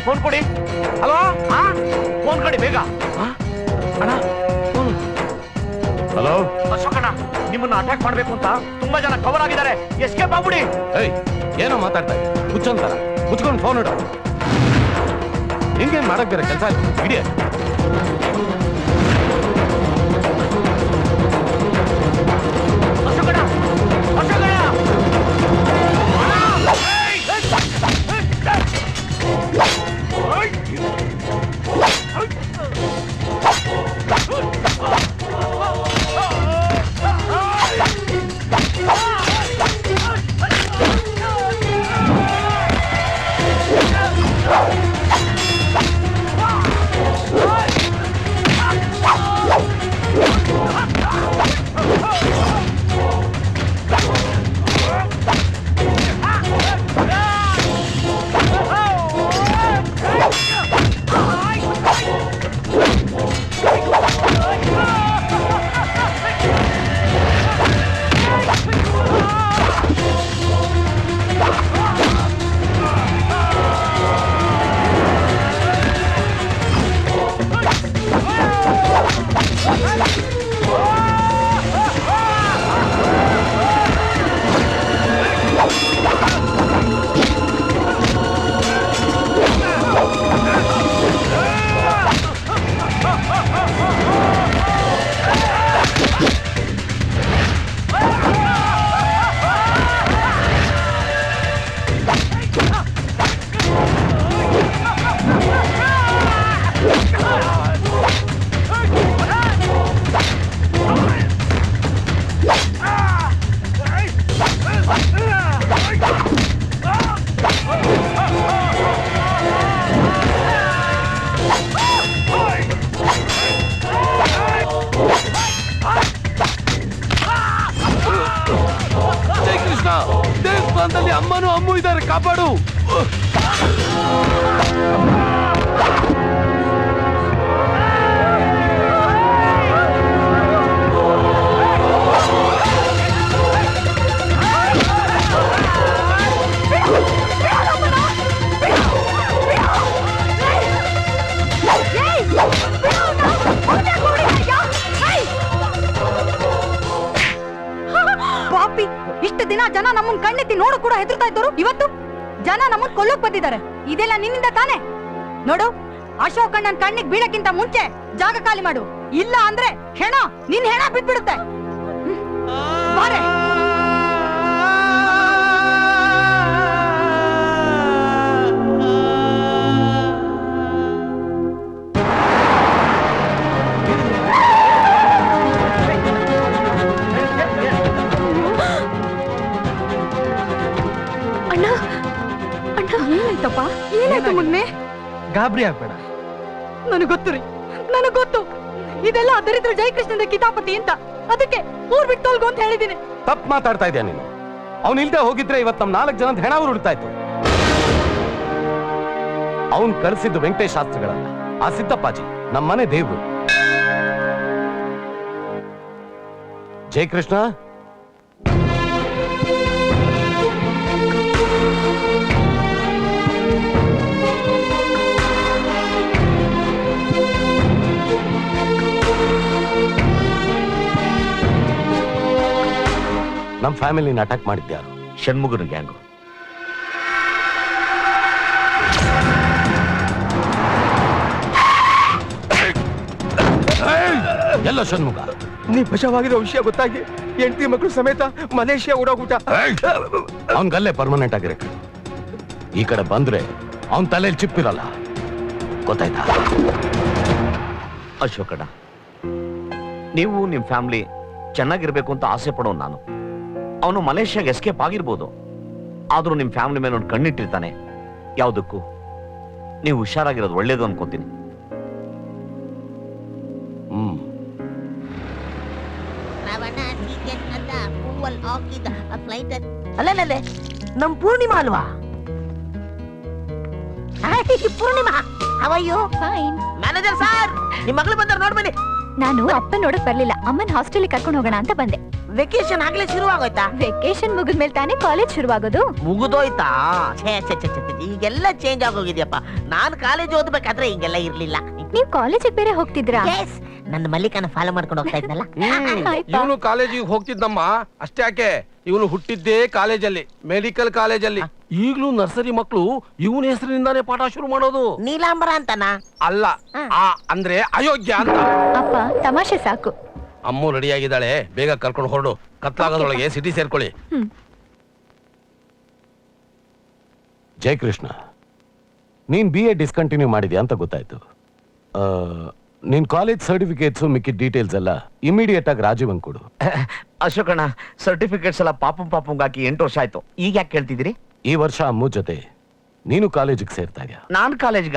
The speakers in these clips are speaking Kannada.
ಅಶೋಕನ್ ಫೋನ್ ಕೊಡಿ. ಹಲೋ ಹಾ ಫೋನ್ ಕೊಡಿ ಬೇಗ? ಅಣ್ಣ ಹಲೋ ಅಶೋಕಣ್ಣ ನಿಮ್ಮನ್ನ ಅಟ್ಯಾಕ್ ಮಾಡ್ಬೇಕು ಅಂತ ತುಂಬಾ ಜನ ಕವರ್ ಆಗಿದ್ದಾರೆ. ಎಸ್ಕೇಪ್ ಆಗ್ಬಿಡಿ. ಏಯ್ ಏನೋ ಮಾತಾಡ್ತಾ ಹುಚ್ಚಂತಾರ ಮುಚ್ಕೊಂಡು ಫೋನ್ ಇಡು. ಹಿಂಗೇನ್ ಮಾಡಕ್ ಬೇರೆ ಕೆಲಸ ಇಡಿಯ ದೇವಸ್ಥಾನದಲ್ಲಿ ಅಮ್ಮನು ಅಮ್ಮು ಇದ್ದಾರೆ ಕಾಪಾಡು ಪಾಪಿ ಇಷ್ಟು ದಿನ ಜನ ನಮ್ಮನ್ ಕಣ್ಣೆತ್ತಿ ನೋಡು ಕೂಡ ಹೆದರ್ತಾ ಇದ್ದರು? ಇವತ್ತು ಜನ ನಮ್ಮನ್ ಕೊಲ್ಲೋಕ್ ಬಂದಿದ್ದಾರೆ. ಇದೆಲ್ಲ ನಿನ್ನಿಂದ ತಾನೆ? ನೋಡು, ಅಶೋಕ್ ಅಣ್ಣನ್ ಕಣ್ಣಿಗೆ ಬೀಳಕ್ಕಿಂತ ಮುಂಚೆ ಜಾಗ ಖಾಲಿ ಮಾಡು. ಇಲ್ಲ ಅಂದ್ರೆ ಹೆಣ ನಿನ್ ಹೆಣ ಬಿದ್ಬಿಡುತ್ತೆ. ಬಾರೆ. ಅಣ್ಣ ಏನಾಯ್ತಪ್ಪ? ಏನಾಯ್ತು ಮಗ್ನೆ ಗಾಬರಿ ಆಗ್ಬೇಡ. ನನಗ್ ಗೊತ್ತು ರೀ ನನಗ್ ಗೊತ್ತು. ಇದೆಲ್ಲ ಆ ದರಿದ್ರ ಜಯಕೃಷ್ಣದ ಕಿತಾಪತಿ ಅಂತ. ಅದಕ್ಕೆ ಊರ್ ಬಿಟ್ಟು ತೊಲ್ಗು ಅಂತ ಹೇಳಿದೀನಿ ತಪ್ಪು ಮಾತಾಡ್ತಾ ಇದೆಯಾ ನೀನು? ಅವ್ನು ಇಲ್ದೆ ಹೋಗಿದ್ರೆ ಇವತ್ತು ನಮ್ ನಾಲ್ಕು ಜನ ಹೆಣ ಉರುಳ್ತಾ ಇತ್ತು ಅವನ್ ಕಳಿಸಿದ್ದು ವೆಂಕಟೇಶ್ ಶಾಸ್ತ್ರಿಗಳನ್ನ ಆ ಸಿದ್ದಪ್ಪಾಜಿ ನಮ್ಮನೆ ದೇವ್ರು. ಜಯಕೃಷ್ಣ? ನಮ್ ಫ್ಯಾಮಿಲಿನ ಅಟ್ಯಾಕ್ ಮಾಡಿದ್ಯಾರು ಷಣ್ಮುಗನ ಗ್ಯಾಂಗು ಎಲ್ಲ ಷಣ್ಮುಗ? ನೀ ಬಚಾವಾಗಿರೋ ವಿಷಯ ಗೊತ್ತಾಗಿ ಹೆಂಡತಿ ಮಕ್ಕಳು ಸಮೇತ ಮಲೇಷಿಯಾ ಓಡೋಗ್ಬಿಟ್ಟ. ಅವನ್ ಗಲ್ಲೇ ಪರ್ಮನೆಂಟ್ ಆಗಿರಕ್ಕೆ ಈ ಕಡೆ ಬಂದ್ರೆ ಅವನ್ ತಲೆಯಲ್ಲಿ ಚಿಪ್ಪಿರಲ್ಲ. ಗೊತ್ತಾಯ್ತಾ? ಅಶೋಕಣ್ಣ ನೀವು ನಿಮ್ ಫ್ಯಾಮಿಲಿ ಚೆನ್ನಾಗಿರ್ಬೇಕು ಅಂತ ಆಸೆ ಪಡೋನ್ ನಾನು. ಅವನು ಮಲೇಷ್ಯಾಗೆ ಎಸ್ಕೇಪ್ ಆಗಿರ್ಬೋದು. ಆದ್ರೂ ನಿಮ್ ಫ್ಯಾಮಿಲಿ ಮೇಲೆ ಒಂದು ಕಣ್ಣಿಟ್ಟಿರ್ತಾನೆ. ಯಾವುದಕ್ಕೂ? ನೀವು ಹುಷಾರಾಗಿರೋದು ಒಳ್ಳೇದು ಅನ್ಕೋತೀನಿ. ಹ್ಮ್. ರವಣ ಟಿಕೆಟ್ ಅಂತ ಹೂವಲ್ ಹಾಕಿದ ಆ ಫ್ಲೈಟ್ ಅಲ್ಲೇ. ನಮ್ ಪೂರ್ಣಿಮಾ ಅಲ್ವಾ? ಹಾಯ್ ಪೂರ್ಣಿಮಾ ಅವಯ್ಯೋ ಫೈನ್ ಮ್ಯಾನೇಜರ್ ಸರ್ ನಿಮ್ ಮಗಳು ಬಂದ್ರೆ ನೋಡ್ಬನ್ನಿ ನಾನು ಅಪ್ಪ ನೋಡಕ್ ಬರ್ಲಿಲ್ಲ. ಅಮ್ಮನ್ ಹಾಸ್ಟೆಲ್ ಕರ್ಕೊಂಡು ಹೋಗೋಣ ಅಂತ ಬಂದೆ. ವೆಕೇಶನ್ ಆಗ್ಲೇ ಶುರುವಾಗೋಯ್ತಾ? ವೆಕೇಶನ್ ಮುಗಿದ್ಮೇಲೆ ತಾನೇ ಕಾಲೇಜ್ ಶುರುವಾಗೋದು. ಮುಗಿದೋಯ್ತಾ? ಛೇ ಛೇ ಛೇ ಛೇ, ಛೇ, ಈಗೆಲ್ಲ ಚೇಂಜ್ ಆಗೋಗಿದ್ಯಪ್ಪ. ನಾನು ಕಾಲೇಜ್ ಓದ್ಬೇಕಾದ್ರೆ ಹಿಂಗೆಲ್ಲ ಇರ್ಲಿಲ್ಲ. ನೀವ್ ಕಾಲೇಜಿಗೆ ಬೇರೆ ಹೋಗ್ತಿದ್ರಾ? ಎಸ್ ನನ್ನ ಮಲ್ಲಿಕನ ಫಾಲೋ ಮಾಡ್ಕೊಂಡು ಹೋಗ್ತಾ ಇದ್ನಲ್ಲ. ಆಯ್ತಾ? ಇವನು ಕಾಲೇಜಿಗೆ ಹೋಗ್ತಿದ್ದಮ್ಮ. ಅಷ್ಟೇ ಯಾಕೆ? ಇವನು ಹುಟ್ಟಿದ್ದೇ ಕಾಲೇಜಲ್ಲಿ ಮೆಡಿಕಲ್ ಕಾಲೇಜಲ್ಲಿ ಈಗ್ಲೂ ನರ್ಸರಿ ಮಕ್ಕಳು ಇವನ ಹೆಸರಿನಿಂದಾನೇ ಪಾಠ ಶುರು ಮಾಡೋದು. ನೀಲಾಂಬರ ಅಂತನಾ? ಅಲ್ಲ ಆ ಅಂದ್ರೆ ಅಯೋಗ್ಯ ಅಂತ. ಅಪ್ಪ ತಮಾಷೆ ಸಾಕು. ಅಮ್ಮು ರೆಡಿ ಆಗಿದ್ದಾಳೆ ಬೇಗ ಕರ್ಕೊಂಡು ಹೊರಡು. ಕತ್ಲಾಗೋದ್ರೊಳಗೆ ಸಿಟಿ ಸೇರ್ಕೊಳ್ಳಿ. ಜಯಕೃಷ್ಣ ನೀನ್ ಬಿ ಎ ಡಿಸ್ಕಂಟಿನ್ಯೂ ಮಾಡಿದ್ಯಾ ಅಂತ ಗೊತ್ತಾಯ್ತು. ಆ, ನಿನ್ ಕಾಲೇಜ್ ಸರ್ಟಿಫಿಕೇಟ್ಸು ಮಿಕ್ಕಿದ ಡೀಟೇಲ್ಸ್ ಎಲ್ಲ ಇಮಿಡಿಯೇಟ್ ಆಗಿ ರಾಜೀವನ್ ಕೊಡು. ಅಶೋಕಣ್ಣ ಸರ್ಟಿಫಿಕೇಟ್ಸ್ ಎಲ್ಲ ಪಾಪಂ ಪಾಪಂಗ್ ಹಾಕಿ ಎಂಟು ವರ್ಷ ಆಯ್ತು. ಈಗ ಯಾಕೆ ಕೇಳ್ತಿದ್ದೀರಿ? ಈ ವರ್ಷ ಅಮ್ಮು ಜೊತೆ ನೀನು ಕಾಲೇಜಿಗೆ ಸೇರ್ತಾ ಇದೆಯಾ? ನಾನ್ ಕಾಲೇಜ್ಗ.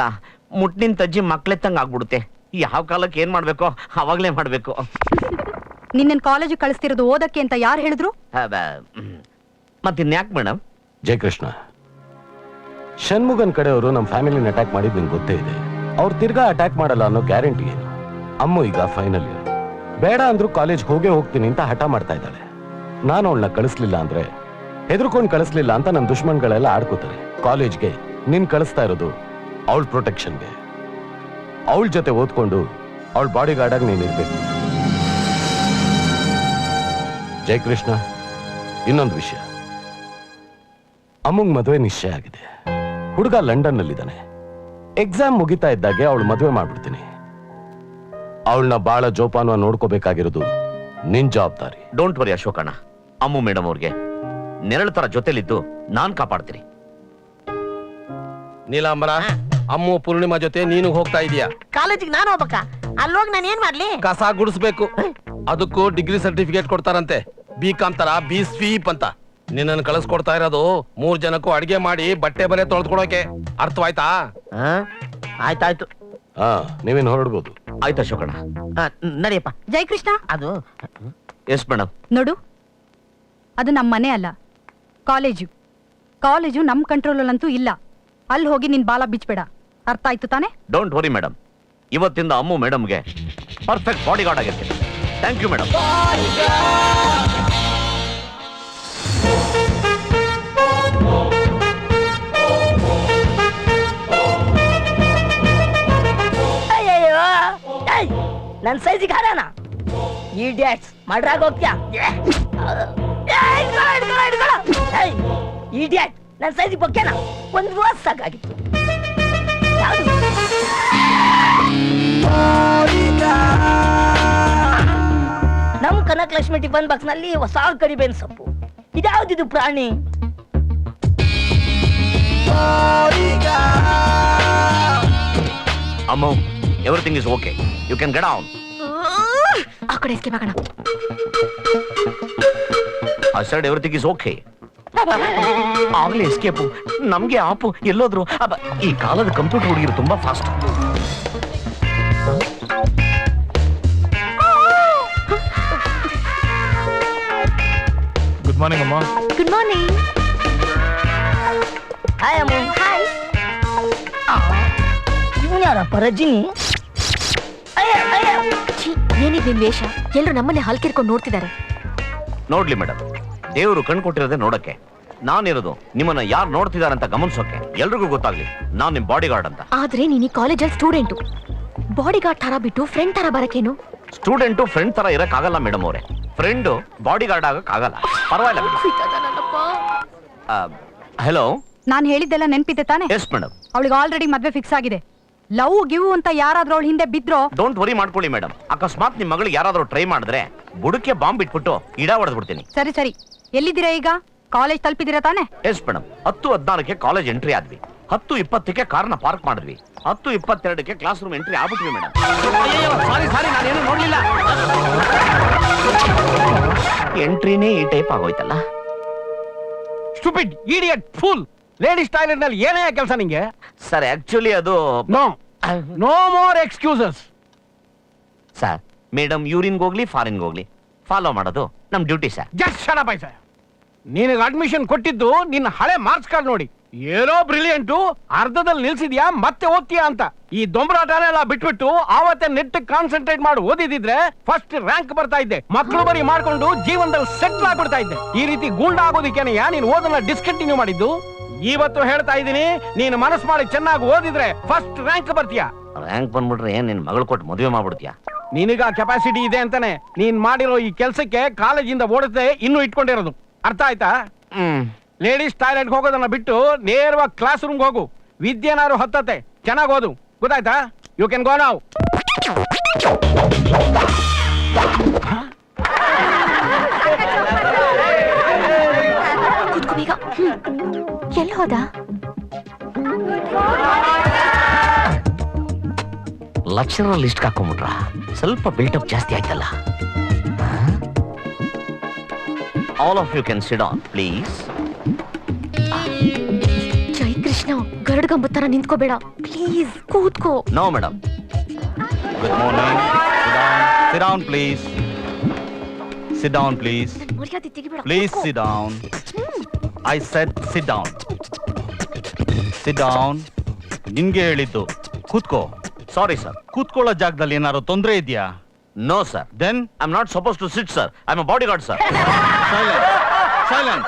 ಮುಟ್ಟಿನ ತಜ್ಜಿ ಮಕ್ಳೆತ್ತಂಗ್ ಆಗ್ಬಿಡುತ್ತೆ. ಯಾವ ಕಾಲಕ್ಕೆ ಏನ್ ಮಾಡ್ಬೇಕು ಅವಾಗ್ಲೇ ಮಾಡ್ಬೇಕು. ನಿನ್ನ ಕಾಲೇಜ್ ಕಳಿಸ್ತಿರೋದು ಓದಕ್ಕೆ ಅಂತ ಯಾರು ಹೇಳಿದ್ರು? ಮತ್ತಿನ್ಯಾಕ್ ಮೇಡಮ್ ಜಯಕೃಷ್ಣ ಷಣ್ಮುಗನ್ ಕಡೆಯವರು ನಮ್ಮ ಫ್ಯಾಮಿಲಿನ ಅಟ್ಯಾಕ್ ಮಾಡಿದ್ ನಿಂಗೆ ಗೊತ್ತೇ ಇದೆ. ಅವ್ರು ತಿರ್ಗಾ ಅಟ್ಯಾಕ್ ಮಾಡಲ್ಲ ಅನ್ನೋ ಗ್ಯಾರಂಟಿ ಏನು? ಅಮ್ಮ ಈಗ ಫೈನಲ್ ಇಯರ್. ಬೇಡ ಅಂದ್ರು ಕಾಲೇಜ್ ಹೋಗೇ ಹೋಗ್ತೀನಿ ಅಂತ ಹಠ ಮಾಡ್ತಾ ಇದ್ದಾಳೆ. ನಾನು ಅವಳನ್ನ ಕಳಿಸ್ಲಿಲ್ಲ ಅಂದ್ರೆ ಹೆದರ್ಕೊಂಡು ಕಳಿಸ್ಲಿಲ್ಲ ಅಂತ ನನ್ನ ದುಶ್ಮನ್ಗಳೆಲ್ಲ ಆಡ್ಕೋತಾರೆ. ಕಾಲೇಜ್ಗೆ ನಿನ್ ಕಳಿಸ್ತಾ ಇರೋದು ಅವಳ ಪ್ರೊಟೆಕ್ಷನ್ಗೆ ಅವಳ ಜೊತೆ ಓದ್ಕೊಂಡು ಅವಳ ಬಾಡಿ ಗಾರ್ಡಾಗಿ ನೀನ್ ಇರ್ಬೇಕು. ಜಯಕೃಷ್ಣ ಇನ್ನೊಂದು ವಿಷಯ. ಅಮ್ಮಂಗ್ ಮದುವೆ ನಿಶ್ಚಯ ಆಗಿದೆ. ಹುಡುಗ ಲಂಡನ್ ನಲ್ಲಿದ್ದಾನೆ ಎಕ್ಸಾಮ್ ಮುಗಿತಾ ಇದ್ದಾಗೆ ಅವಳು ಮದುವೆ ಮಾಡ್ಬಿಡ್ತೀನಿ. ಅವಳನ್ನ ಬಾಳ ಜೋಪಾನ ನೋಡ್ಕೋಬೇಕಾಗಿರೋದು ನಿನ್ ಜವಾಬ್ದಾರಿ. ಡೋಂಟ್ ವರಿ ಅಶೋಕಣ್ಣ. ಅಮ್ಮು ಮೇಡಮ್ ಅವ್ರಿಗೆ ನೆರಳು ತರ ಜೊತೆಲಿದ್ದು ನಾನ್ ಕಾಪಾಡ್ತೀನಿ. ನೀಲಾಂಬರ ಅಮ್ಮು ಪೂರ್ಣಿಮಾ ಜೊತೆ ನೀನು ಹೋಗ್ತಾ ಇದೀಯಾ? ಕಾಲೇಜಿಗೆ ನಾನು ಹೋಗ್ಬೇಕಾ? ಅಲ್ಲೋಗಿ ನಾನು ಏನ್ ಮಾಡ್ಲಿ? ಕಸ ಗುಡಿಸ್ಬೇಕು. ಅದಕ್ಕೂ ಡಿಗ್ರಿ ಸರ್ಟಿಫಿಕೇಟ್ ಕೊಡ್ತಾರಂತೆ. ಬಿ ಕಾಮ್ ತರ ಬಿ ಸ್ವೀಪ್ ಅಂತ. ನಿನ್ನನ್ನು ಕಳಿಸ್ಕೊಡ್ತಾ ಇರೋದು ಮೂರ್ ಜನಕ್ಕೂ ಅಡಿಗೆ ಮಾಡಿ ಬಟ್ಟೆ ಬರೆ ತೊಳೆದ್ಕೊಡೋಕೆ ಅರ್ಥವಾಯ್ತಾ? ಆ? ಆಯ್ತಾಯ್ತು. ಹಾ ನೀವೇನ್ ಹೊರಡ್ಬೋದು? ಆಯ್ತು ಅಶೋಕಣ್ಣ. ಆ, ನಡಿಯಪ್ಪ. ಜಯಕೃಷ್ಣ? ಅದು ಎಸ್ ಮೇಡಮ್ ನೋಡು ಅದು ನಮ್ಮ ಮನೆ ಅಲ್ಲ ಕಾಲೇಜು. ಕಾಲೇಜು ನಮ್ಮ ಕಂಟ್ರೋಲಲ್ಲಂತೂ ಇಲ್ಲ. ಅಲ್ಲಿ ಹೋಗಿ ನಿನ್ ಬಾಲ ಬಿಚ್ಬೇಡ. ಅರ್ಥ ಆಯ್ತು ತಾನೆ? ಡೋಂಟ್ ವರಿ ಮೇಡಮ್ ಇವತ್ತಿಂದ ಅಮ್ಮು ಮೇಡಮ್ಗೆ ಪರ್ಫೆಕ್ಟ್ ಬಾಡಿ ಗಾರ್ಡ್ ಆಗಿರ್ತೀನಿ. ಥ್ಯಾಂಕ್ ಯು ಮೇಡಮ್ ಅಯ್ಯಯ್ಯೋ ಏಯ್, ನನ್ ಸೈಜಿಗೆ ಹಾರಾನ ಈ ಡ್ಯಾಟ್ಸ್ ಮಾಡ್ರಾಗ ಹೋಗ್ತ್ಯಾ ಈ ಡ್ಯಾಟ್ ನನ್ ಸೈಜಿಗೆ ಬೊಕ್ಕೆನ? ಒಂದು ವಾಸ್ ಸಾಕಾಗಿತ್ತು. ಯಾವ್ದು? ನಮ್ ಕನಕಲಕ್ಷ್ಮಿ ಟಿಫನ್ ಬಾಕ್ಸ್ನಲ್ಲಿ ಹೊಸ ಕರಿಬೇನ್ ಸೊಪ್ಪು. ಇದ್ಯಾವ್ದಿದು ಪ್ರಾಣಿ? ಅಮ್ಮ everything is okay you can get on ಆ ಕಡೆ ಎಸ್ಕೇಪ್ ಆಗೋಣ. I side everything is okay ಆಗ್ಲೇ ಎಸ್ಕೇಪು ನಮ್ಗೆ ಆಪು ಎಲ್ಲೋದ್ರು. ಅಬ್ಬ, ಈ ಕಾಲದ ಕಂಪ್ಯೂಟರ್ ಹುಡುಗಿರು ತುಂಬಾ ಫಾಸ್ಟ್ ಗುಡ್ ಮಾರ್ನಿಂಗ್ ಅಮ್ಮ ಗುಡ್ ಮಾರ್ನಿಂಗ್ ಹಾಯ್ ಅಮ್ಮ ಹಾಯ್ ಇವನು ಯಾರಪ್ಪ ರಜಿನಿ ಅಯ್ಯ. ಅಯ್ಯ ಏನಿದ್ ನಿನ್ ವೇಷ? ಎಲ್ರು ನಮ್ಮನ್ನೇ ಹಲ್ಕಿರ್ಕೊಂಡು ನೋಡ್ತಿದ್ದಾರೆ. ನೋಡ್ಲಿ ಮೇಡಮ್ ದೇವರು ಕಣ್ ಕೊಟ್ಟಿರೋದೇ ನೋಡಕ್ಕೆ. ನಾನಿರೋದು ನಿಮ್ಮನ್ನ ಯಾರು ನೋಡ್ತಿದಾರಂತ ಅಂತ ಗಮನಿಸೋಕೆ. ಎಲ್ರಿಗೂ ಗೊತ್ತಾಗ್ಲಿ ನಾನ್ ನಿಮ್ ಬಾಡಿ ಗಾರ್ಡ್ ಅಂತ. ಆದ್ರೆ ನೀನ್ ಈ ಕಾಲೇಜಲ್ಲಿ ಸ್ಟೂಡೆಂಟು ಬಾಡಿ ಗಾರ್ಡ್ ತರ ಬಿಟ್ಟು ಫ್ರೆಂಡ್ ತರ ಬರಕೇನು ಸ್ಟೂಡೆಂಟು ಫ್ರೆಂಡ್ ತರ ಇರಕ್ಕಾಗಲ್ಲ ಆಗಲ್ಲ ಮೇಡಮ್ ಅವರೇ. ಫ್ರೆಂಡ್ ಬಾಡಿ ಗಾರ್ಡ್ ಆಗಕ್ ಆಗಲ್ಲ. ಪರವಾಗಿಲ್ಲ ಹಲೋ ನಾನು ಹೇಳಿದ್ದೆಲ್ಲ ನೆನ್ಪಿದೆ ತಾನೆ? ಎಸ್ ಮೇಡಮ್ ಅವಳಿಗೆ ಆಲ್ರೆಡಿ ಮದ್ವೆ ಫಿಕ್ಸ್ ಆಗಿದೆ. ಲವ್ ಗಿವ್ ಅಂತ ಯಾರಾದ್ರೂ ಅವಳ ಹಿಂದೆ ಬಿದ್ರೋ? ಡೋಂಟ್ ವರಿ ಮಾಡ್ಕೊಳ್ಳಿ ಮೇಡಮ್ ಅಕಸ್ಮಾತ್ ನಿಮ್ ಮಗಳಿಗೆ ಯಾರಾದ್ರೂ ಟ್ರೈ ಮಾಡಿದ್ರೆ ಬುಡಕ್ಕೆ ಬಾಂಬ್ ಬಿಟ್ಬಿಟ್ಟು ಇಡ ಹೊಡೆದ್ಬಿಡ್ತೀನಿ. ಸರಿ ಸರಿ. ಎಲ್ಲಿದ್ದೀರಾ ಈಗ? ಕಾಲೇಜ್ ತಲುಪಿದ್ದೀರಾ ತಾನೆ? ಎಸ್ ಮೇಡಮ್ ಹತ್ತು ಹದಿನಾರಕ್ಕೆ ಕಾಲೇಜ್ ಎಂಟ್ರಿ ಆದ್ವಿ. ಹತ್ತು ಇಪ್ಪತ್ತಕ್ಕೆ ಕಾರ್ನ ಪಾರ್ಕ್ ಮಾಡಿದ್ವಿ. ಹತ್ತು ಇಪ್ಪತ್ತೆರಡಕ್ಕೆ ಕ್ಲಾಸ್ ರೂಮ್ ಎಂಟ್ರಿ ಆಗ್ಬಿಟ್ವಿ ಮೇಡಮ್ ಸಾರಿ ಸಾರಿ ಏನು ನೋಡ್ಲಿಲ್ಲ. ಎಂಟ್ರಿನೇ ಈ ಟೈಪ್ ಆಗೋಯ್ತಲ್ಲ? ಸ್ಟುಪಿಡ್ ಇಡಿಯಟ್ ಫುಲ್ ಲೇಡೀಸ್ ಟಾಯ್ಲೆಟ್ನಲ್ಲಿ ಏನೇ ಕೆಲಸ ನಿಂಗೆ? ಸರ್ ಆಕ್ಚುಲಿ ಅದು no no more excuses sir madam ಯೂರಿನ್ಗೆ ಹೋಗ್ಲಿ ಫಾರಿನ್ಗೆ ಹೋಗ್ಲಿ. ಫಾಲೋ ಮಾಡೋದು ನಮ್ ಡ್ಯೂಟಿ ಸರ್ ಜಸ್ಟ್ ಶಡ ಸರ್ ನಿನಗೆ ಅಡ್ಮಿಷನ್ ಕೊಟ್ಟಿದ್ದು ನಿನ್ನ ಹಳೆ ಮಾರ್ಕ್ಸ್ ಕಾರ್ಡ್ ನೋಡಿ. ಏನೋ ಬ್ರಿಲಿಯಂಟು ಅರ್ಧದಲ್ಲಿ ನಿಲ್ಸಿದ್ಯಾ ಮತ್ತೆ ಓದ್ತೀಯಾ ಅಂತ. ಈ ದೊಂಬರಾಟನೆಲ್ಲ ಬಿಟ್ಬಿಟ್ಟು ಆವತ್ತೆ ನೆಟ್ ಕಾನ್ಸಂಟ್ರೇಟ್ ಮಾಡಿ ಓದಿದಿದ್ರೆ ಫಸ್ಟ್ ರ್ಯಾಂಕ್ ಬರ್ತಾ ಇದ್ದೆ. ಮಕ್ಕಳು ಬರಿ ಮಾಡ್ಕೊಂಡು ಜೀವನದಲ್ಲಿ ಸೆಟ್ಲ್ ಆಗ್ಬಿಡ್ತಾ ಇದ್ದೆ. ಈ ರೀತಿ ಗೂಂಡ ಆಗೋದಿಕ್ಕೆ ನೀನು ಓದನ್ನ ಡಿಸ್ಕಂಟಿನ್ಯೂ ಮಾಡಿದ್ದು? ಇವತ್ತು ಹೇಳ್ತಾ ಇದ್ದೀನಿ ನೀನು ಮನಸ್ಸು ಮಾಡಿ ಚೆನ್ನಾಗಿ ಓದಿದ್ರೆ ಫಸ್ಟ್ ರ್ಯಾಂಕ್ ಬರ್ತೀಯಾ? ರ್ಯಾಂಕ್ ಬಂದ್ಬಿಟ್ರೆ ಏನ್ ನಿನ್ ಮಗಳು ಕೊಟ್ಟು ಮದುವೆ ಮಾಡ್ಬಿಡ್ತೀಯಾ? ನಿನಗ ಕೆಪಾಸಿಟಿ ಇದೆ ಅಂತಾನೆ. ನೀನ್ ಮಾಡಿರೋ ಈ ಕೆಲ್ಸಕ್ಕೆ ಕಾಲೇಜಿಂದ ಓಡದೆ ಇನ್ನೂ ಇಟ್ಕೊಂಡಿರೋದು. ಅರ್ಥ ಆಯ್ತಾ? ಹ್ಮ್. ಲೇಡೀಸ್ ಟಾಯ್ಲೆಟ್ ಹೋಗೋದನ್ನ ಬಿಟ್ಟು ನೇರವಾಗಿ ಕ್ಲಾಸ್ ರೂಮ್ ಹೋಗು. ವಿದ್ಯೆನಾರು ಹತ್ತತ್ತೆ. ಚೆನ್ನಾಗಿ ಓದು. ಗೊತ್ತಾಯ್ತಾ? ಯು ಕ್ಯಾನ್ ಗೋ ನಾವ್ ಕೂತ್ಕೋ ಬೇಗ. ಎಲ್ಲಿ ಹೋದ? ಲಕ್ಷರ ಲಿಸ್ಟ್ ಹಾಕೊಂಡ್ಬಿಟ್ರ? ಸ್ವಲ್ಪ ಬಿಲ್ಟಪ್ ಜಾಸ್ತಿ ಆಯ್ತಲ್ಲ. All of you can sit on please ಗರಡ್ ಗಂಬ ತರ ನಿಂತ್ಕೋಬೇಡ. ಪ್ಲೀಸ್ ಕೂತ್ಕೋ. No madam good morning sit down please sit down please down, please. ನನ್ ಮರ್ಯಾದೆ ತೆಗಿಬೇಡ please sit down I I said sit down. Sit down. ನಿನ್ಗೆ ಹೇಳಿದ್ದು ಕೂತ್ಕೋ. ಸಾರಿ ಸರ್ ಕೂತ್ಕೊಳ್ಳೋ ಜಾಗದಲ್ಲಿ ಏನಾದ್ರು ತೊಂದರೆ ಇದೆಯಾ? No sir then I am not suppose to sit sir I am bodyguard sir silent silent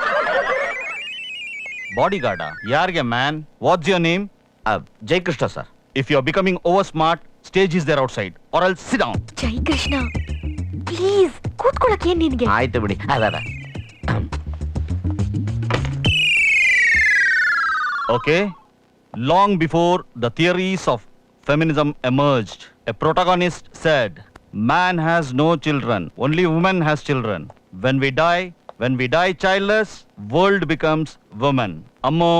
body guard ಯಾರಿಗೆ man what's your name Jayakrishna sir if you are becoming over smart stage is there outside or else sit down Jai Krishna please ಕೂತ್ಕೊಳಕ್ ಏನ್ ನಿನ್ಗೆ ಆಯ್ತು ಬಿಡಿ ಅದ Okay? Long before the theories of feminism emerged, a protagonist said, Man has no children, only woman has children. When we die, when we die childless, world becomes woman. Ammo,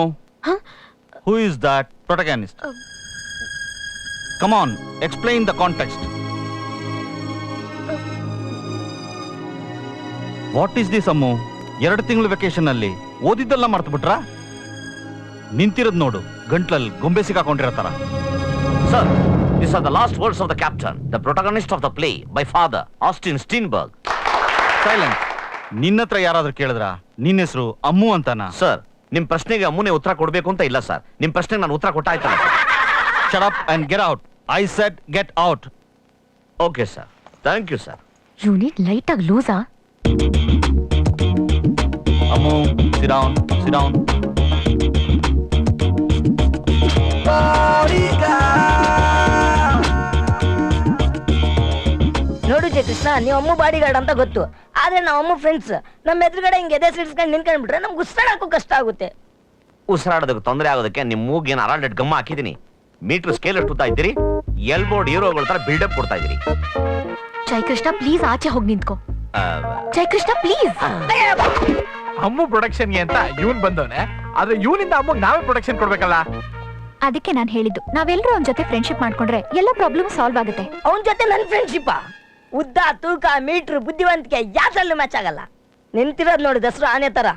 Huh? who is that protagonist? Uh, Come on, explain the context. What is this Ammu ಎರಡು ತಿಂಗಳು ವೆಕೇಶನ್ ಅಲ್ಲಿ ಓದಿದ್ದೆಲ್ಲ ಮರ್ತು ಬಿಟ್ರಾ ನಿಂತಿರೋದ್ ನೋಡು ಗಂಟ್ಲಲ್ಲಿ ಗೊಂಬೆ ಸಿಕ್ಕಾಕೊಂಡಿರತ್ತಾರ sir this are the last words of the captain the protagonist of the play by father Austin Steinberg silent ನಿನ್ನ ಹತ್ರ ಯಾರಾದ್ರೂ ಕೇಳಿದ್ರ? ನಿನ್ನ ಹೆಸರು ಅಮ್ಮು ಅಂತಾನ? ಸರ್ ನಿಮ್ ಪ್ರಶ್ನೆಗೆ ಅಮ್ಮನೆ ಉತ್ತರ ಕೊಡ್ಬೇಕು ಅಂತ ಇಲ್ಲ ಸರ್. ನಿಮ್ ಪ್ರಶ್ನೆಗೆ ನಾನು ಉತ್ತರ ಕೊಟ್ಟಾಯ್ತಾ shut up and get out I said get out okay sir thank you sir unit light ಆಗಿ ಲೂಸಾ Ammu sit down sit down Krishna ನೀವು ಅಮ್ಮ ಬಾಡಿ ಗಾರ್ಡ್ ಅಂತ ಗೊತ್ತು. ಆದ್ರೆ ನಾವು ಅಮ್ಮ ಫ್ರೆಂಡ್ಸ್ ನಮ್ಮ ಎದುರುಗಡೆ ಹಿಂಗೆ ಎದೆ ಸಿಡ್ಸ್ಕೊಂಡು ನಿಂತ್ಕೊಂಡ್ಬಿಟ್ರೆ ನಮ್ಗೆ ಉಸಿರಾಡಕ್ಕೂ ಕಷ್ಟ ಆಗುತ್ತೆ. ಉಸಿರಾಡೋದಕ್ಕೆ ತೊಂದರೆ ಆಗೋದಕ್ಕೆ ನಿಮ್ ಮೂಗೇನು ಅರಾಲ್ಡೆಡ್ ಗಮ್ಮ ಹಾಕಿದೀನಿ. ಮೀಟರ್ ಸ್ಕೇಲ್ ಎಷ್ಟು ಉತ್ತಾ ಇದ್ದೀರಿ. ಎಲ್ಬೋರ್ಡ್ ಹೀರೋಗಳ ತರ ಬಿಲ್ಡಪ್ ಕೊಡ್ತಾ ಇದ್ದೀರಿ. ಜೈ ಕೃಷ್ಣ ಪ್ಲೀಸ್ ಆಚೆ ಹೋಗಿ ನಿಂತ್ಕೋ. ಆ, ಜೈ ಕೃಷ್ಣ ಪ್ಲೀಸ್ ಅಮ್ಮು ಪ್ರೊಡಕ್ಷನ್ಗೆ ಅಂತ ಇವನ್ ಬಂದವನೆ. ಆದ್ರೆ ಇವನಿಂದ ಅಮ್ಮಗೆ ನಾವೇ ಪ್ರೊಡಕ್ಷನ್ ಕೊಡ್ಬೇಕಲ್ಲ? ಅದಕ್ಕೆ ನಾನು ಹೇಳಿದ್ದು ನಾವೆಲ್ಲರೂ ಅವನ ಜೊತೆ ಫ್ರೆಂಡ್ಶಿಪ್ ಮಾಡ್ಕೊಂಡ್ರೆ ಎಲ್ಲ ಪ್ರಾಬ್ಲಮ್ ಸಾಲ್ವ್ ಆಗುತ್ತೆ. ಅವನ ಜೊತೆ ನನ್ನ ಫ್ರೆಂಡ್ಶಿಪ್ ಉದ್ದ ತೂಕ ಮೀಟ್ರ್ ಬುದ್ಧಿವಂತಿಕೆ ಯಾವ್ದ್ರಲ್ಲೂ ಮ್ಯಾಚ್ ಆಗಲ್ಲ. ನಿಂತಿರೋದ್ ನೋಡಿ ದಸರಾ ಆನೆ ತರ.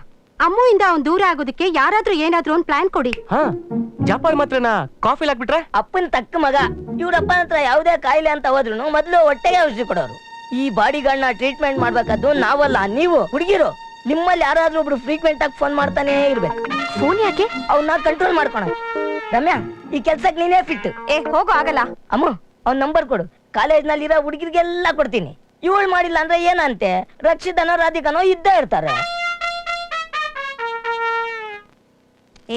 ಇಂದ ಅವ್ನ್ ದೂರ ಆಗೋದಕ್ಕೆ ಯಾರಾದ್ರೂ ಏನಾದ್ರೂ ಒಂದ್ ಪ್ಲಾನ್ ಕೊಡಿ. ಹಾ ಜಪಾನ್ ಮಾತ್ರನಾ? ಕಾಫಿ ಹಾಕ್ಬಿಟ್ರೆ ಅಪ್ಪನ ತಕ್ಕ ಮಗ. ಇವ್ರಪ್ಪನ ಹತ್ರ ಯಾವುದೇ ಕಾಯಿಲೆ ಅಂತ ಹೋದ್ರು ಮೊದಲು ಹೊಟ್ಟೆಗೆ ಔಷಧಿ ಕೊಡೋರು. ಈ ಬಾಡಿಗಳನ್ನ ಟ್ರೀಟ್ಮೆಂಟ್ ಮಾಡ್ಬೇಕಾದ್ದು ನಾವಲ್ಲ ನೀವು ಹುಡುಗಿರು. ನಿಮ್ಮಲ್ಲಿ ಯಾರಾದ್ರೂ ಒಬ್ರು ಫ್ರೀಕ್ವೆಂಟ್ ಆಗಿ ಫೋನ್ ಮಾಡ್ತಾನೆ ಇರ್ಬೇಕು. ಫೋನ್ ಯಾಕೆ? ಅವ್ನ ಕಂಟ್ರೋಲ್ ಮಾಡ್ಕೊಳ ರಮ್ಯಾ ಈ ಕೆಲ್ಸಕ್ಕೆ ನೀನೇ ಫಿಟ್ ಏ ಹೋಗೋ ಆಗಲ್ಲ. ಅಮ್ಮ ಅವ್ನ ನಂಬರ್ ಕೊಡು. ಕಾಲೇಜ್ನಲ್ಲಿ ಇರೋ ಹುಡುಗಿರಿಗೆಲ್ಲ ಕೊಡ್ತೀನಿ. ಇವಳು ಮಾಡಿಲ್ಲ ಅಂದ್ರೆ ಏನಂತೆ? ರಕ್ಷಿತನೋ ರಾಧಿಕನೋ ಇದ್ದೇ ಇರ್ತಾರೆ.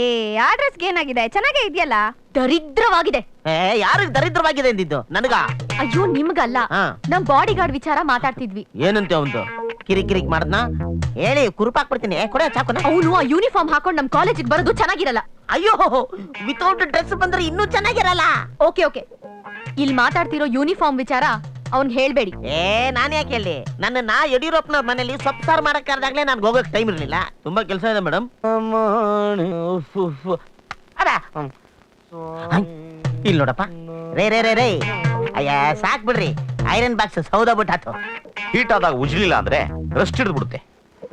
ಏ ಆ ಡ್ರೆಸ್ಗೆ ಏನಾಗಿದೆ? ಚೆನ್ನಾಗೇ ಇದೆಯಲ್ಲ? ದರಿದ್ರವಾಗಿದೆ. ಯಾರು ದರಿದ್ರವಾಗಿದೆ ಎಂದಿದ್ದು ನನಗ? ಅಯ್ಯೋ ನಿಮ್ಗಲ್ಲ. ಹಾ. ನಮ್ ಬಾಡಿ ಗಾರ್ಡ್ ವಿಚಾರ ಮಾತಾಡ್ತಿದ್ವಿ. ಏನಂತೆ ಅವನು ಕಿರಿಕ್ ಕಿರಿಕ್ ಮಾಡದ್ನ? ಹೇಳಿ ಕುರುಪಾಕ್ಬಿಡ್ತೀನಿ ಕೊಡ ಚಾಕುನ. ಅವನು ಆ ಯೂನಿಫಾರ್ಮ್ ಹಾಕೊಂಡು ನಮ್ ಕಾಲೇಜಿಗೆ ಬರೋದು ಚೆನ್ನಾಗಿರಲ್ಲ. ಅಯ್ಯೋ ವಿತೌಟ್ ಡ್ರೆಸ್ ಬಂದ್ರೆ ಇನ್ನೂ ಚೆನ್ನಾಗಿರಲ್ಲ. ಓಕೆ ಓಕೆ ಇಲ್ಲಿ ಮಾತಾಡ್ತಿರೋ ಯೂನಿಫಾರ್ಮ್ ವಿಚಾರ ಅವ್ನ್ ಹೇಳ್ಬೇಡಿ. ಏ ನಾನು ಯಾಕೆ ಹೇಳಿ ನನ್ನ ನಾ ಯಡಿಯೂರಪ್ಪನವ್ರ ಮನೇಲಿ ಸೊಪ್ಪು ಸಾರು ಮಾಡಕ್ ಕರೆದಾಗ್ಲೇ ನಾನು ಹೋಗಕ್ ಟೈಮ್ ಇರಲಿಲ್ಲ. ತುಂಬಾ ಕೆಲಸ ಇದೆ ಮೇಡಮ್ ಇಲ್ಲಿ ನೋಡಪ್ಪ. ರೇ ರೇ ರೇ ರೇ. ಅಯ್ಯ ಸಾಕ್ ಬಿಡ್ರಿ. ಐರನ್ ಬಾಕ್ಸ್ ಸೌದ ಬಿಟ್ಟಾತು ಹೀಟ್ ಆದಾಗ ಉಜ್ಲಿಲ್ಲ ಅಂದ್ರೆ ರೆಸ್ಟ್ ಹಿಡಿದ್ಬಿಡುತ್ತೆ.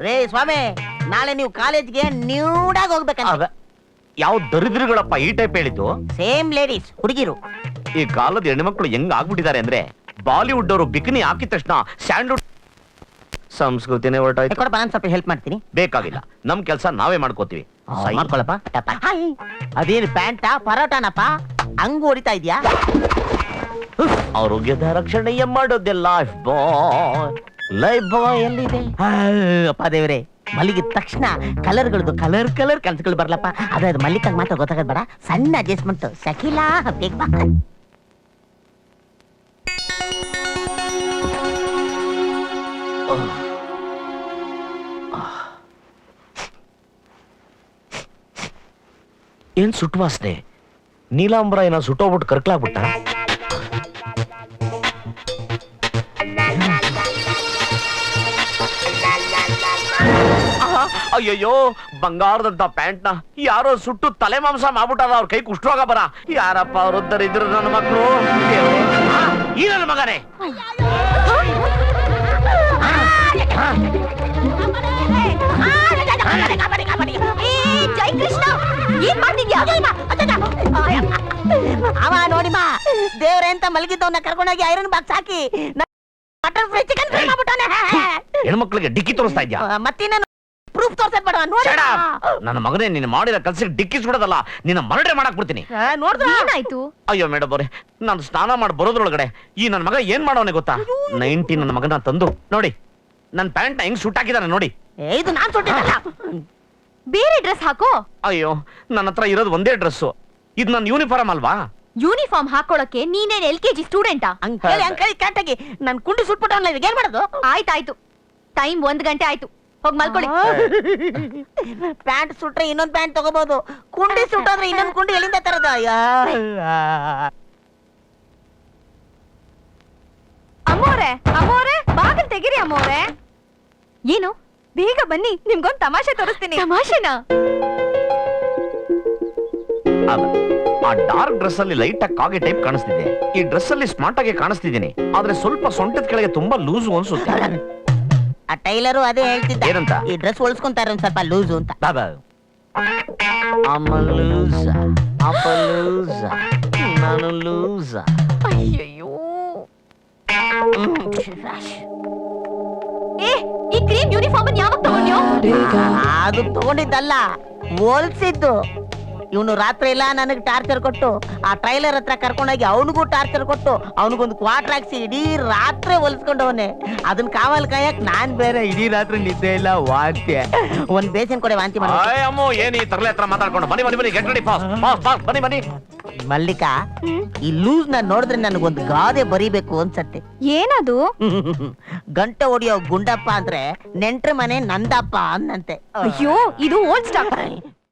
ರೇ ಸ್ವಾಮಿ ನಾಳೆ ನೀವು ಕಾಲೇಜ್ಗೆ ನ್ಯೂಡಾಗಿ ಹೋಗ್ಬೇಕಂತ. ಯಾವ ದರಿದ್ರಗಳಪ್ಪ ಈ ಟೈಪ್ ಹೇಳಿದ್ದು? ಸೇಮ್ ಲೇಡೀಸ್ ಹುಡುಗಿರು. ಈ ಕಾಲದ ಹೆಣ್ಮಕ್ಳು ಹೆಂಗ್ ಆಗ್ಬಿಟ್ಟಿದ್ದಾರೆ ಅಂದ್ರೆ ಬಾಲಿವುಡ್ ಅವರು ಬಿಕಿನಿ ಹಾಕಿದ ತಕ್ಷಣ ಸ್ಯಾಂಡ್ವುಡ್ ಸಂಸ್ಕೃತಿನೇ ಹೊರಟಾಯ್ತು. ಕೊಡಪ್ಪ ನಾನು ಸ್ವಲ್ಪ ಹೆಲ್ಪ್ ಮಾಡ್ತೀನಿ. ಬೇಕಾಗಿಲ್ಲ. ನಮ್ ಕೆಲಸ ನಾವೇ ಮಾಡ್ಕೋತೀವಿ. ಸೈ. ಮಾಡ್ಕೊಳಪ್ಪ. ಟಪ. ಹಾಯ್. ಅದೇನು ಪ್ಯಾಂಟ ಪರೋಟಾನಪ್ಪ? ಹಂಗ್ ಹೊಡಿತಾ ಇದ್ಯಾ? ಆರೋಗ್ಯದ ರಕ್ಷಣೆಯ ಮಾಡೋದೆ ಲೈಫ್ ಬಾಯ್. ಲೈಫ್ ಬಾಯ್ ಎಲ್ಲಿದೆ? ಅಪ್ಪ ದೇವ್ರೆ. ಮಲ್ಲಿಗೆ ತಕ್ಷಣ ಕಲರ್ಗಳದ್ದು ಕಲರ್ ಕಲರ್ ಕನ್ಸುಗಳು ಬರ್ಲಪ್ಪ ಅದು ಅದು ಮಲ್ಲಿಕಾಗ ಮಾತ್ರ ಗೊತ್ತಾಗದ್ ಬೇಡ ಸಣ್ಣ ಅಡ್ಜಸ್ಟ್ಮೆಂಟ್ ಸಖಿಲಾ ಬೇಗ ಬಾ ಏನ್ ಸುಟ್ಟು ವಾಸನೆ ನೀಲಾಂಬ್ರ ಏನ ಸುಟ್ಟೋಗ್ಬಿಟ್ಟು ಕರ್ಕಲಾಗ್ಬಿಟ್ಟ ಅಯ್ಯಯ್ಯೋ ಬಂಗಾರದಂತ ಪ್ಯಾಂಟ್ನ ಯಾರೋ ಸುಟ್ಟು ತಲೆ ಮಾಂಸ ಮಾಡ್ಬಿಟ್ಟಾರ ಅವ್ರ ಕೈ ಕುಷ್ಠರೋಗ ಬರ. ಯಾರಪ್ಪ ಅವ್ರು ಇದ್ರು ನನ್ನ ಮಕ್ಕಳು? ಈ ನನ್ನ ಮಗನೇ. ಜೈ ಕೃಷ್ಣ ಏನ್ ಮಾಡ್ತಿದ್ಯಾ ಅವ ನೋಡಿಮ್ಮ ದೇವ್ರೆ ಅಂತ ಮಲಗಿದ್ದವನ್ನ ಕರ್ಕೊಂಡೋಗಿ ಐರನ್ ಬಾಕ್ಸ್ ಹಾಕಿ ಮಟನ್ ಫ್ರೈ ಚಿಕನ್ ಫ್ರೈ ಮಾಡ್ಬಿಟ್ಟಾನೆ ಹೆಣ್ಮಕ್ಳಿಗೆ ಡಿಕ್ಕಿ ತೋರಿಸ್ತಾ ಇದ್ಯಾ? ಮತ್ತಿನ್ನೇನು? ಪ್ರೂಫ್ ತೋರ್ಸದ್ ಬೇಡ ನೋಡಿ ನನ್ನ ಮಗನೇ ನೀನು ಮಾಡಿರೋ ಡಿಕ್ಕಿಸ್ ಬಿಡೋದಲ್ಲ ನಿನ್ನ ಮರಡೆ ಮಾಡಕ್ ಬಿಡ್ತೀನಿ. ನೋಡಿದ್ರ? ಏನಾಯ್ತು? ಅಯ್ಯೋ ಮೇಡಮ್ ಅವ್ರೆ ನಾನು ಸ್ನಾನ ಮಾಡಿ ಬರೋದ್ರೊಳಗಡೆ ಈ ನನ್ನ ಮಗ ಏನ್ ಮಾಡೋನೆ ಗೊತ್ತಾ? ನೈಂಟಿ ನನ್ನ ಮಗನ ತಂದು ನೋಡಿ ನನ್ನ ಪ್ಯಾಂಟ್ ಹೆಂಗ್ ಸುಟ್ ಹಾಕಿದಾನೆ ನೋಡಿ. ಇದು ನಾನ್ ಸುಟ್ಟಿದ್ದಲ್ಲ. ಬೇರೆ ಡ್ರೆಸ್ ಹಾಕೋ. ಅಯ್ಯೋ ನನ್ನ ಹತ್ರ ಇರೋದು ಒಂದೇ ಡ್ರೆಸ್ಸು. ಇದು ನನ್ನ ಯೂನಿಫಾರ್ಮ್ ಅಲ್ವಾ? ಯೂನಿಫಾರ್ಮ್ ಹಾಕೊಳಕ್ಕೆ ನೀನೇನ್ ಎಲ್ ಕೆ ಜಿ ಸ್ಟೂಡೆಂಟಾ ಕರೆಕ್ಟಾಗಿ ನನ್ ಕುಂಡು ಸುಟ್ಬಿಟ್ಟು ಏನ್ ಮಾಡೋದು? ಆಯ್ತಾಯ್ತು. ಟೈಮ್ ಒಂದ್ ಗಂಟೆ ಆಯ್ತು. ಹೋಗ್ ಮಲ್ಕೊಳ್ಳಿ. ಪ್ಯಾಂಟ್ ಸುಟ್ರೆ ಇನ್ನೊಂದ್ ಪ್ಯಾಂಟ್ ತಗೋಬಹುದು ಕುಂಡಿ ಸುಟ್ಟೋದ್ರೆ ಇನ್ನೊಂದ್ ಕುಂಡಿ ಎಲ್ಲಿಂದ ತರದ? ಅಮ್ಮೋರೆ ಅಮ್ಮೋರೆ ಬಾಗಿಲ್ ತೆಗಿರಿ ಅಮ್ಮೋರೆ. ಏನು? ಬೇಗ ಬನ್ನಿ ನಿಮ್ಗೊಂದ್ ತಮಾಷೆ ತೋರಿಸ್ತೀನಿ. ತಮಾಷೆನಾ? ಆ ಡಾರ್ಕ್ ಡ್ರೆಸ್ ಅಲ್ಲಿ ಲೈಟ್ ಕಾಗೆ ಟೈಪ್ ಕಾಣಿಸ್ತಿದೆ. ಈ ಡ್ರೆಸ್ ಅಲ್ಲಿ ಸ್ಮಾರ್ಟ್ ಆಗಿ ಕಾಣಿಸ್ತಿದ್ದೀನಿ. ಆದ್ರೆ ಸ್ವಲ್ಪ ಸೊಂಟದ ಕೆಳಗೆ ತುಂಬಾ ಲೂಸ್ ಅನ್ಸುತ್ತೆ. ಆ ಟೈಲರು ಅದೇ ಹೇಳ್ತಿದ್ದ. ಏನಂತ? ಈ ಡ್ರೆಸ್ ಹೊಲ್ಸ್ಕೊಂತಾರೆ ಒಂದ್ ಸ್ವಲ್ಪ ಲೂಸು ಅಂತ. ಬಾಬಾ ಅಮ್ಮ ಲೂಸ ಅಪ್ಪ ಲೂಸ ನಾನು ಲೂಸ ಅಯ್ಯಯ್ಯೋ. ಏ ಈ ಕ್ರೀಮ್ ಯೂನಿಫಾರ್ಮ್ ಯಾವಾಗ ತಗೊಂಡ್ಯೋ? ಅದು ತಗೊಂಡಿದ್ದಲ್ಲ ಹೋಲ್ಸಿದ್ದು. ಇವನು ರಾತ್ರಿ ಎಲ್ಲ ನನಗೆ ಟಾರ್ಚರ್ ಕೊಟ್ಟು ಆ ಟ್ರೈಲರ್ ಹತ್ರ ಕರ್ಕೊಂಡೋಗಿ ಅವನಿಗೂ ಟಾರ್ಚರ್ ಕೊಟ್ಟು ಅವನಿಗೊಂದು ಕ್ವಾಟ್ರ್ ಹಾಕ್ಸಿ ಇಡೀ ರಾತ್ರಿ ಹೊಲಿಸ್ಕೊಂಡವನೆ ಅದನ್ನ ಕಾವಲ್ ಕಾಯಕ್ ನಾನ್ ಬೇರೆ ಇಡೀ ರಾತ್ರಿ ನಿದ್ದೆ ಇಲ್ಲ ವಾಂತಿ. ಒಂದ್ ಬೇಸನ್ ಕೊಡೆ ವಾಂತಿ ಮಾಡಿ ಆಯ್ ಅಮ್ಮೋ ಏನ್ ಈ ತರಲೆ ಹತ್ರ ಮಾತಾಡ್ಕೊಂಡು? ಬನ್ನಿ ಬನ್ನಿ ಬನ್ನಿ get ready fast fast fast ಬನ್ನಿ ಬನ್ನಿ. ಮಲ್ಲಿಕಾ ಈ ಲೂಸ್ನ ನೋಡಿದ್ರೆ ನನಗೊಂದು ಗಾದೆ ಬರಿಬೇಕು ಅನ್ಸತ್ತೆ. ಏನದು? ಗಂಟೆ ಹೊಡಿಯೋ ಗುಂಡಪ್ಪ ಅಂದ್ರೆ ನೆಂಟ್ರ ಮನೆ ನಂದಪ್ಪ ಅನ್ನಂತೆ. ಅಯ್ಯೋ ಇದು ಓಲ್ಡ್ ಸ್ಟಾಕ್